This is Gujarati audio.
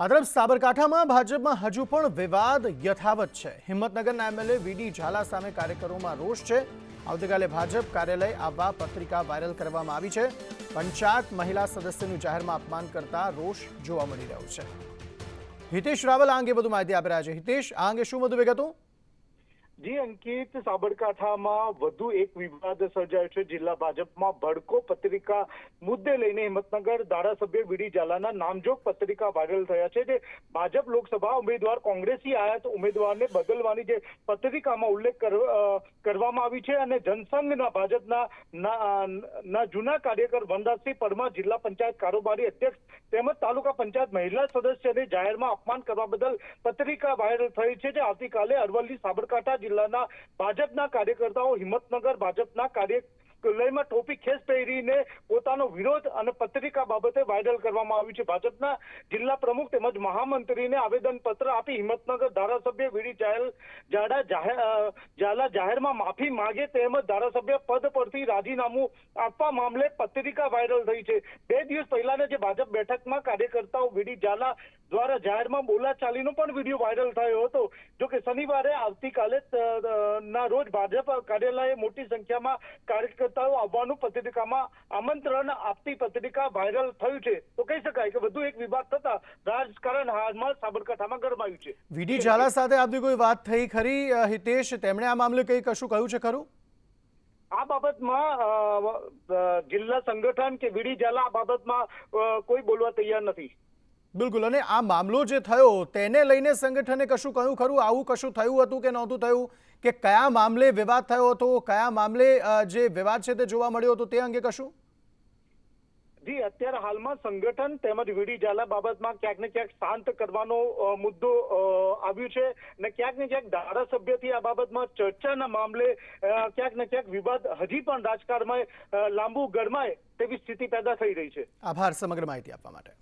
આ તરફ સાબરકાંઠામાં ભાજપમાં હજુ પણ વિવાદ યથાવત છે. હિંમતનગરના એમએલએ વીડી ઝાલા સામે કાર્યકરોમાં રોષ છે. આવતીકાલે ભાજપ કાર્યાલય આવવા પત્રિકા વાયરલ કરવામાં આવી છે. પંચાયત મહિલા સદસ્યનું જાહેરમાં અપમાન કરતા રોષ જોવા મળી રહ્યો છે. હિતેશ રાવલ આ અંગે વધુ માહિતી આપી રહ્યા છે. હિતેશ, આ અંગે શું વધુ વિગતો? જી, અંકિત સાબરકાંઠામાં વધુ એક વિવાદ સર્જાયો છે. જિલ્લા ભાજપમાં ભડકો પત્રિકા મુદ્દે લઈને હિંમતનગર ધારાસભ્ય વીડી ઝાલાના નામજોગ પત્રિકા વાયરલ થયા છે. જે ભાજપ લોકસભા ઉમેદવાર, કોંગ્રેસી આયાત ઉમેદવારને બદલવાની જે પત્રિકામાં ઉલ્લેખ કર- કરવામાં આવી છે અને જનસંઘના ભાજપના ના જૂના કાર્યકર વનરાજસિંહ પરમાર, જિલ્લા પંચાયત કારોબારી અધ્યક્ષ તેમજ તાલુકા પંચાયત મહિલા સદસ્યને જાહેરમાં અપમાન કરવા બદલ પત્રિકા વાયરલ થઈ છે. જે આવતીકાલે અરવલ્લી, સાબરકાંઠા જિલ્લાના ભાજપના કાર્યકર્તાઓ હિંમતનગર ભાજપના કાર્યાલયમાં ટોપી ખેસ પહેરીને પોતાનો વિરોધ અને પત્રિકા બાબતે વાયરલ કરવામાં આવ્યું છે. ભાજપના જિલ્લા પ્રમુખ તેમજ મહામંત્રીને આવેદન પત્ર આપી હિંમતનગર ધારાસભ્ય વીડી જાહેર જાડા ઝાલા જાહેરમાં માફી માંગે તેમજ ધારાસભ્ય પદ પરથી રાજીનામું આપવા મામલે પત્રિકા વાયરલ થઈ છે. બે દિવસ પહેલાના જે ભાજપ બેઠકમાં કાર્યકર્તાઓ વીડી ઝાલા દ્વારા જાહેરમાં બોલાચાલીનો પણ વીડિયો વાયરલ થયો હતો. જો કે શનિવારે આવતીકાલે ના રોજ ભાજપ કાર્યાલયે મોટી સંખ્યામાં કાર્યકર્તાઓ આવવાનું પત્રિકામાં આમંત્રણ આપતી પત્રિકા વાયરલ થયું છે. તો કહી શકાય કે વધુ એક વિવાદ થતા રાજકારણ હાલમાં સાબરકાંઠામાં ગરમાયું છે. વીડી ઝાલા સાથે આપની કોઈ વાત થઈ ખરી? હિતેશ તેમણે આ મામલે કંઈ કશું કહ્યું છે ખરું? આ બાબતમાં જિલ્લા સંગઠન કે વીડી ઝાલા આ બાબતમાં કોઈ બોલવા તૈયાર નથી. બિલકુલ. અને આ મામલો જે થયો તેને લઈને સંગઠને કશું કહ્યું ખરું? આવું કશું થયું હતું કે નહોતું થયું? કે કયા મામલે વિવાદ થયો હતો? કયા મામલે જે વિવાદ છે તે જોવા મળ્યો હતો તે અંગે કશું? જી અત્યારે હાલમાં સંગઠન તેમજ વીડી ઝાલા બાબતમાં ક્યાંક ને ક્યાંક શાંત કરવાનો મુદ્દો આવ્યો છે ને ક્યાંક ને ક્યાંક ધારાસભ્યથી આ બાબતમાં ચર્ચાના મામલે ક્યાંક ને ક્યાંક વિવાદ હજી પણ રાજકારણમાં લાંબુ ગરમાય તેવી સ્થિતિ પેદા થઈ રહી છે. આભાર સમગ્ર માહિતી આપવા માટે.